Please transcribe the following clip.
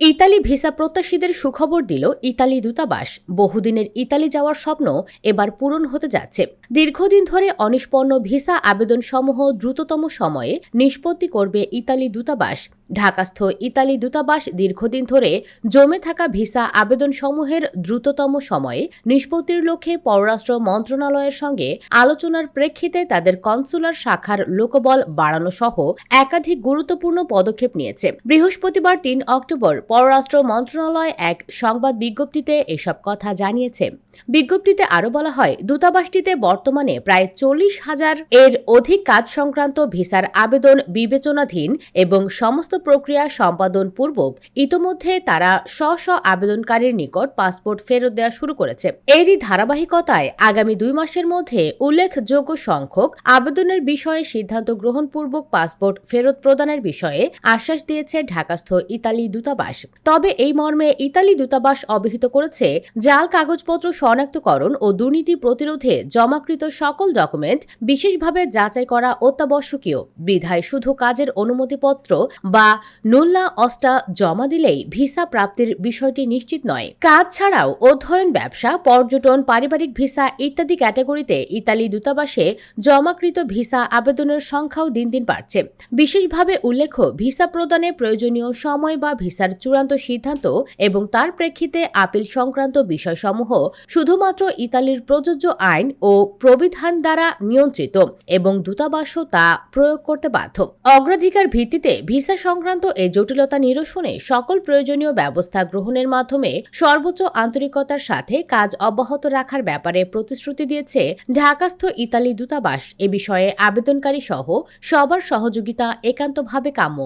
Italy visa প্রত্যাশীদের সুখবর দিল Italy দূতাবাস। বহুদিনের ইতালি যাওয়ার স্বপ্ন এবার পূরণ হতে যাচ্ছে। দীর্ঘদিন ধরে অনিষ্পন্ন ভিসা আবেদনসমূহ দ্রুততম সময়ে নিষ্পত্তি করবে ইতালি দূতাবাস। ঢাকাস্থ ইতালি দূতাবাস দীর্ঘদিন ধরে জমে থাকা ভিসা আবেদনসমূহের দ্রুততম সময়ে নিষ্পত্তির লক্ষ্যে পররাষ্ট্র মন্ত্রণালয়ের সঙ্গে আলোচনার প্রেক্ষিতে তাদের কনসুলার শাখার লোকবল বাড়ানো সহ একাধিক গুরুত্বপূর্ণ পদক্ষেপ নিয়েছে। বৃহস্পতিবার তিন অক্টোবর পররাষ্ট্র মন্ত্রণালয় এক সংবাদ বিজ্ঞপ্তিতে এসব কথা জানিয়েছে। বিজ্ঞপ্তিতে আরও বলা হয়, দূতাবাসটিতে বর্তমানে প্রায় চল্লিশ হাজার এর অধিক কাজ সংক্রান্ত ভিসার আবেদন বিবেচনাধীন এবং সমস্ত প্রক্রিয়া সম্পাদন পূর্বক ইতোমধ্যে তারা স্ব স্ব আবেদনকারীর নিকট পাসপোর্ট ফেরত দেওয়া শুরু করেছে। এরই ধারাবাহিকতায় আগামী দুই মাসের মধ্যে উল্লেখযোগ্য সংখ্যক আবেদনের বিষয়ে সিদ্ধান্ত গ্রহণপূর্বক পাসপোর্ট ফেরত প্রদানের বিষয়ে আশ্বাস দিয়েছে ঢাকাস্থ ইতালি দূতাবাস। তবে এই মর্মে ইতালি দূতাবাস অবহিত করেছে জাল কাগজপত্র শনাক্তকরণ ও দুর্নীতি প্রতিরোধে জমাকৃত সকল ডকুমেন্ট বিশেষভাবে যাচাই করা অত্যাবশ্যকীয়। বিধায় শুধু কাজের অনুমতিপত্র বা নুল্লা অস্টা জমা দিলেই ভিসা প্রাপ্তির বিষয়টি নিশ্চিত নয়। কাজ ছাড়াও অধ্যয়ন ব্যবসা, পর্যটন, পারিবারিক ভিসা ইত্যাদি ক্যাটাগরিতে ইতালি দূতাবাসে জমাকৃত ভিসা আবেদনের সংখ্যাও দিন দিন বাড়ছে। বিশেষভাবে উল্লেখ্য, ভিসা প্রদানে প্রয়োজনীয় সময় বা ভিসার চূড়ান্ত সিদ্ধান্ত এবং তার প্রেক্ষিতে আপিল সংক্রান্ত বিষয়সমূহ শুধুমাত্র ইতালির প্রযোজ্য আইন ও প্রবিধান দ্বারা নিয়ন্ত্রিত এবং দূতাবাসও তা প্রয়োগ করতে বাধ্য। অগ্রাধিকার ভিত্তিতে ভিসা সংক্রান্ত এই জটিলতা নিরসনে সকল প্রয়োজনীয় ব্যবস্থা গ্রহণের মাধ্যমে সর্বোচ্চ আন্তরিকতার সাথে কাজ অব্যাহত রাখার ব্যাপারে প্রতিশ্রুতি দিয়েছে ঢাকাস্থ ইতালি দূতাবাস। এ বিষয়ে আবেদনকারী সহ সবার সহযোগিতা একান্তভাবে কাম্য।